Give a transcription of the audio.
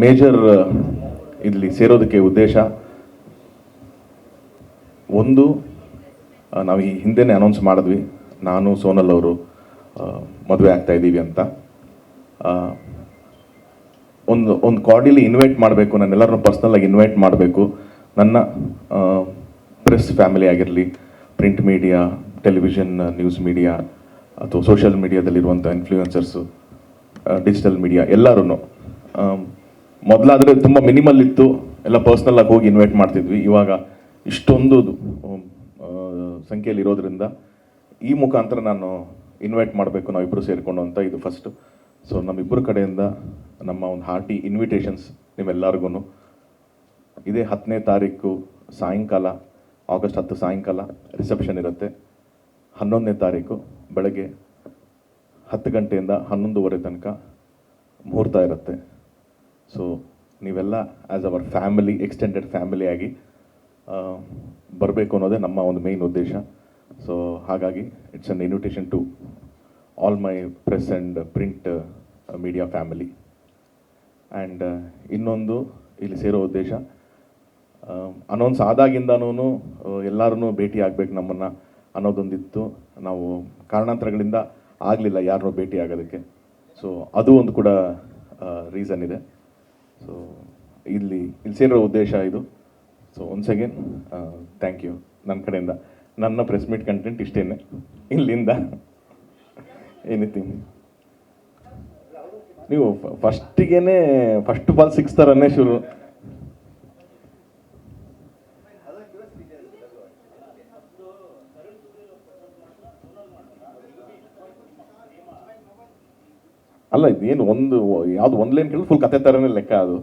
Major ಇಲ್ಲಿ ಸೇರೋದಕ್ಕೆ ಉದ್ದೇಶ ಒಂದು ನಾವು ಈ ಹಿಂದೆನೇ ಅನೌನ್ಸ್ ಮಾಡಿದ್ವಿ. ನಾನು, ಸೋನಲ್ ಅವರು ಮದುವೆ ಆಗ್ತಾ ಇದ್ದೀವಿ ಅಂತ. ಒಂದು ಒಂದು ಕಾರ್ಡಿಲಿ ಇನ್ವೈಟ್ ಮಾಡಬೇಕು. ನಾನು ಎಲ್ಲರನ್ನು ಆಗಿ ಇನ್ವೈಟ್ ಮಾಡಬೇಕು. ನನ್ನ ಪ್ರೆಸ್ ಫ್ಯಾಮಿಲಿ ಆಗಿರಲಿ print media television news media ಅಥವಾ ಸೋಷಿಯಲ್ ಮೀಡಿಯಾದಲ್ಲಿರುವಂಥ ಇನ್ಫ್ಲೂಯೆನ್ಸರ್ಸು ಡಿಜಿಟಲ್ ಮೀಡಿಯಾ ಎಲ್ಲರೂ ಮೊದಲಾದರೆ ತುಂಬ ಮಿನಿಮಲ್ ಇತ್ತು. ಎಲ್ಲ ಪರ್ಸ್ನಲ್ಲಾಗಿ ಹೋಗಿ ಇನ್ವೈಟ್ ಮಾಡ್ತಿದ್ವಿ. ಇವಾಗ ಇಷ್ಟೊಂದು ಸಂಖ್ಯೆಯಲ್ಲಿ ಇರೋದ್ರಿಂದ ಈ ಮುಖಾಂತರ ನಾನು ಇನ್ವೈಟ್ ಮಾಡಬೇಕು ನಾವಿಬ್ಬರು ಸೇರಿಕೊಂಡು ಅಂತ ಇದು ಫಸ್ಟು ಸೊ ನಮ್ಮಿಬ್ಬರ ಕಡೆಯಿಂದ ನಮ್ಮ ಒಂದು ಹಾರ್ಟಿ ಇನ್ವಿಟೇಷನ್ಸ್ ನಿಮ್ಮೆಲ್ಲರಿಗೂ ಇದೇ ಹತ್ತನೇ ತಾರೀಕು ಸಾಯಂಕಾಲ, ಆಗಸ್ಟ್ ಹತ್ತು ಸಾಯಂಕಾಲ ರಿಸೆಪ್ಷನ್ ಇರುತ್ತೆ. ಹನ್ನೊಂದನೇ ತಾರೀಕು ಬೆಳಗ್ಗೆ ಹತ್ತು ಗಂಟೆಯಿಂದ ಹನ್ನೊಂದುವರೆ ತನಕ ಮುಹೂರ್ತ ಇರುತ್ತೆ. ಸೊ ನೀವೆಲ್ಲ as our family extended family ಆಗಿ ಬರಬೇಕು ಅನ್ನೋದೇ ನಮ್ಮ ಒಂದು ಮೇನ್ ಉದ್ದೇಶ. ಸೊ ಹಾಗಾಗಿ it's an invitation to all my press and print media family and ಇನ್ನೊಂದು ಇಲ್ಲಿ ಸೇರೋ ಉದ್ದೇಶ ಅನೌನ್ಸ್ ಆದಾಗಿಂದನೂ ಎಲ್ಲರೂ ಭೇಟಿ ಆಗಬೇಕು ನಮ್ಮನ್ನು ಅನ್ನೋದೊಂದಿತ್ತು. ನಾವು ಕಾರಣಾಂತರಗಳಿಂದ ಆಗಲಿಲ್ಲ ಯಾರನ್ನೂ ಭೇಟಿ ಆಗೋದಕ್ಕೆ. ಸೊ ಅದು ಒಂದು ಕೂಡ ರೀಸನ್ ಇದೆ. ಸೊ ಇಲ್ಲಿ ಇಲ್ಲಿ ಸೇರೋ ಉದ್ದೇಶ ಇದು. So once again thank you ನನ್ನ ಕಡೆಯಿಂದ. ನನ್ನ ಪ್ರೆಸ್ ಮೀಟ್ ಕಂಟೆಂಟ್ ಇಷ್ಟೇನೆ. ಇಲ್ಲಿಂದ ಎನಿಥಿಂಗ್ ನೀವು ಫಸ್ಟಿಗೇನೆ ಫಸ್ಟ್ ಬಾಲ್ ಸಿಕ್ಸ್ ಥರನೇ ಶುರು. ಅಲ್ಲ ಇದೇನು ಒಂದು ಯಾವ್ದು ಒಂದು ಲೈನ್ ಕೇಳಿದ್ರೆ ಫುಲ್ ಕತೆ ಥರನೇ ಲೆಕ್ಕ ಅದು.